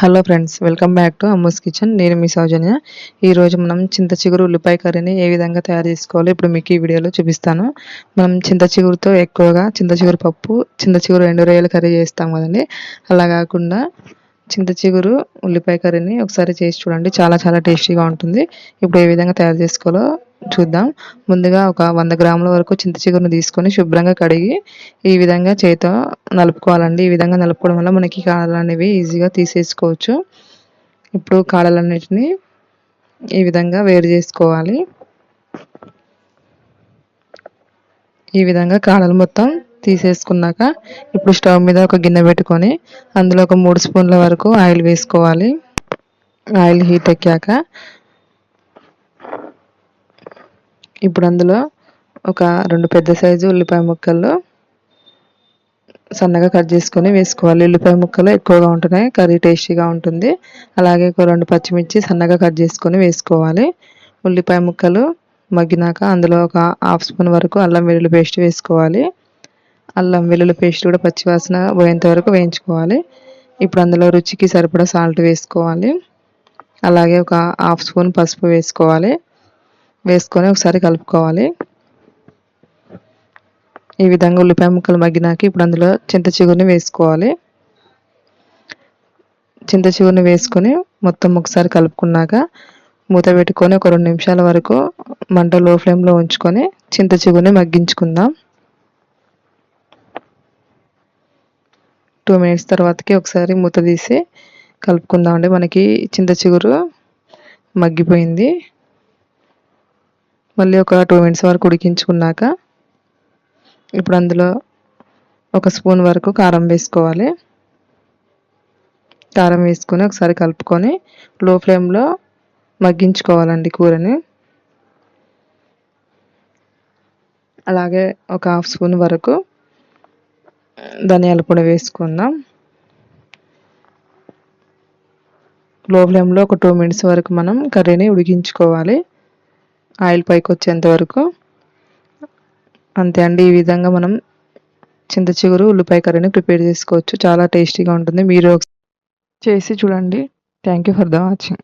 Hello friends welcome back to Ammu's kitchen నేను మీ సౌజన్య. ఈరోజు మనం చింత చిగురు ఉల్లిపాయ కర్రీని ఏ విధంగా తయారు చేసుకోవాలో ఇప్పుడు మీకు ఈ వీడియోలో చూపిస్తాను. మనం చింత చిగురుతో ఎక్కువగా చింత చిగురు పప్పు చింత చిగురు ఎండు రొయ్యల కర్రీ చేస్తాం కదండి. అలా కాకుండా చింత చిగురు ఉల్లిపాయ కర్రీని ఒకసారి చేసి చూడండి. చాలా చాలా టేస్టీగా ఉంటుంది. ఇప్పుడు ఏ విధంగా తయారు చేసుకోవాలో చూద్దాం. ముందుగా ఒక వంద గ్రాముల వరకు చింత చిగురును తీసుకొని శుభ్రంగా కడిగి ఈ విధంగా చేతితో నలుపుకోవాలండి. ఈ విధంగా నలుపుకోవడం వల్ల మనకి కాడలు అనేవి ఈజీగా తీసేసుకోవచ్చు. ఇప్పుడు కాడలన్నిటిని ఈ విధంగా వేరు చేసుకోవాలి. ఈ విధంగా కాడలు మొత్తం తీసేసుకున్నాక ఇప్పుడు స్టవ్ మీద ఒక గిన్నె పెట్టుకొని అందులో ఒక మూడు స్పూన్ల వరకు ఆయిల్ వేసుకోవాలి. ఆయిల్ హీట్ ఎక్కాక ఇప్పుడు అందులో ఒక రెండు పెద్ద సైజు ఉల్లిపాయ ముక్కలు సన్నగా కట్ చేసుకొని వేసుకోవాలి. ఉల్లిపాయ ముక్కలు ఎక్కువగా ఉంటున్నాయి కర్రీ టేస్టీగా ఉంటుంది. అలాగే ఒక రెండు పచ్చిమిర్చి సన్నగా కట్ చేసుకొని వేసుకోవాలి. ఉల్లిపాయ ముక్కలు మగ్గినాక అందులో ఒక హాఫ్ స్పూన్ వరకు అల్లం వెల్లుల్లి పేస్ట్ వేసుకోవాలి. అల్లం వెల్లుల్లి పేస్ట్ కూడా పచ్చివాసన పోయేంత వరకు వేయించుకోవాలి. ఇప్పుడు అందులో రుచికి సరిపడా సాల్ట్ వేసుకోవాలి. అలాగే ఒక హాఫ్ స్పూన్ పసుపు వేసుకోవాలి. వేసుకొని ఒకసారి కలుపుకోవాలి. ఈ విధంగా ఉల్లిపాయ ముక్కలు మగ్గినాక ఇప్పుడు అందులో చింత చిగురిని వేసుకోవాలి. చింత చిగురిని వేసుకొని మొత్తం ఒకసారి కలుపుకున్నాక మూత పెట్టుకొని ఒక రెండు నిమిషాల వరకు మంట లో ఫ్లేమ్లో ఉంచుకొని చింత చిగురిని మగ్గించుకుందాం. టూ మినిట్స్ తర్వాతకి ఒకసారి మూత తీసి కలుపుకుందామండి. మనకి చింత చిగురు మగ్గిపోయింది. మళ్ళీ ఒక టూ మినిట్స్ వరకు ఉడికించుకున్నాక ఇప్పుడు అందులో ఒక స్పూన్ వరకు కారం వేసుకోవాలి. కారం వేసుకొని ఒకసారి కలుపుకొని లో ఫ్లేమ్లో మగ్గించుకోవాలండి కూరని. అలాగే ఒక హాఫ్ స్పూన్ వరకు ధనియాల పొడి వేసుకుందాం. లో ఫ్లేమ్లో ఒక టూ మినిట్స్ వరకు మనం కర్రీని ఉడికించుకోవాలి. ఆయిల్ పైకి వచ్చేంత వరకు. అంతే అండి ఈ విధంగా మనం చింత చిగురు ఉల్లిపాయ కర్రీని ప్రిపేర్ చేసుకోవచ్చు. చాలా టేస్టీగా ఉంటుంది. మీరు చేసి చూడండి. Thank you for the watching.